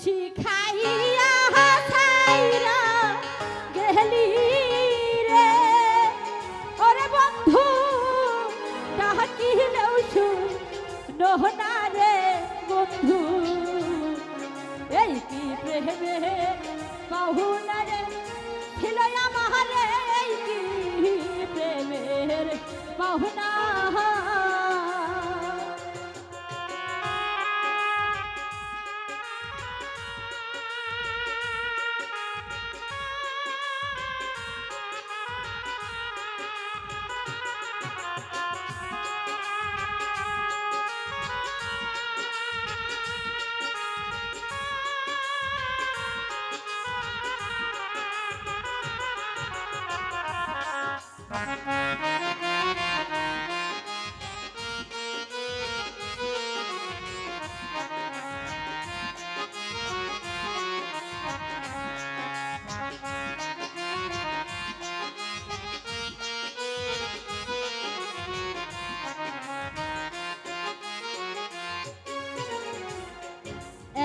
শিখাইয়া ছাইরা গেলি রে। ওরে বন্ধু, ডাকিলেও শুন নহনা রে বন্ধু। এই কি প্রেমে পাহুনা রে, ছিল আমার এই কি প্রেমের পাহুনা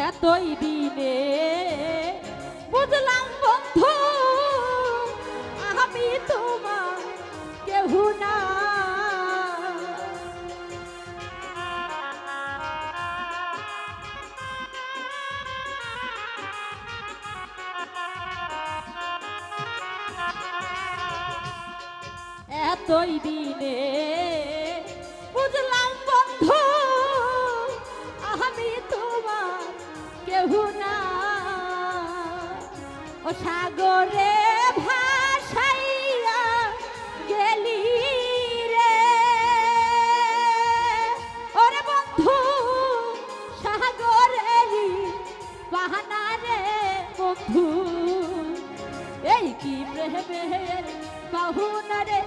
এতই দিনে বুঝলাম বন্ধু আমি তোমার কেহ না। এতই দিনে বুঝলাম কেহ না। ও সাগরে ভাসাইয়া গেলি রে। ওরে বন্ধু সাগরেরই বাহানা রে বন্ধু। এই কি প্রেমের বাহুনা রে?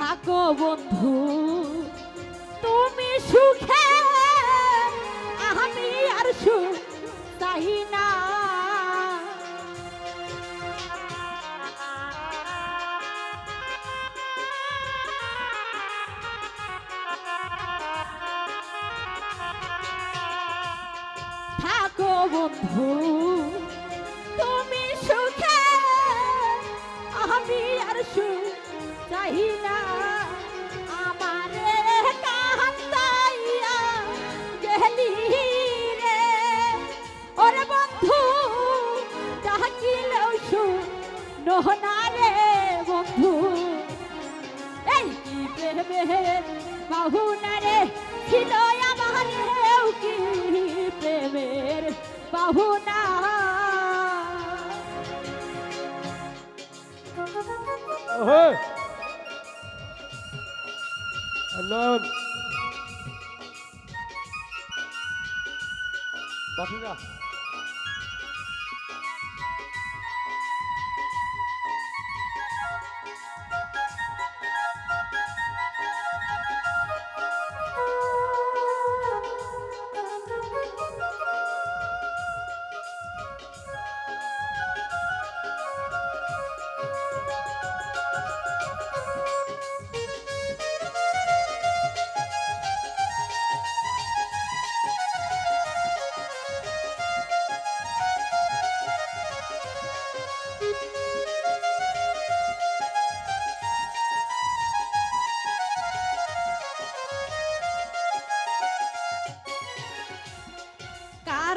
থাকো বন্ধু, তুমি সুখে, আমি আর সুখ না। থাকো বন্ধু, তুমি সুখে, আমি আর সুখ চাই না Alone. Bafira.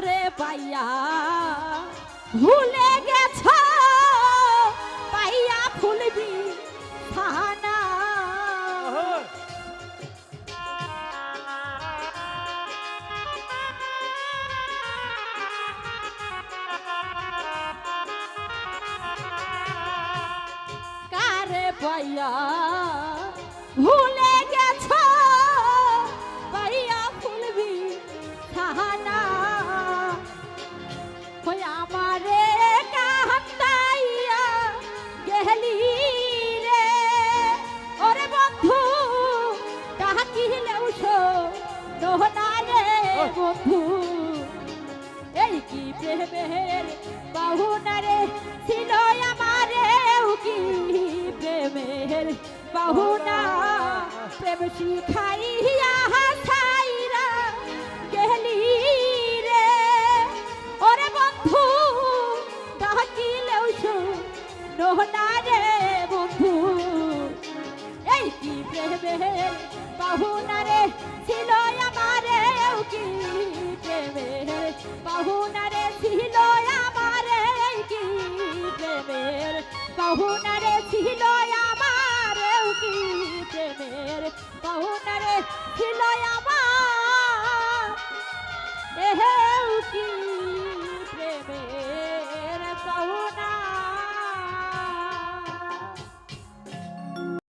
रे भैया भूले गे भैया फूल भी थाना। भैया না বন্ধু। এই কি প্রেমের বাহুনা ছিল আমারে? কি প্রেমের বাহুনা প্রেম 听到呀。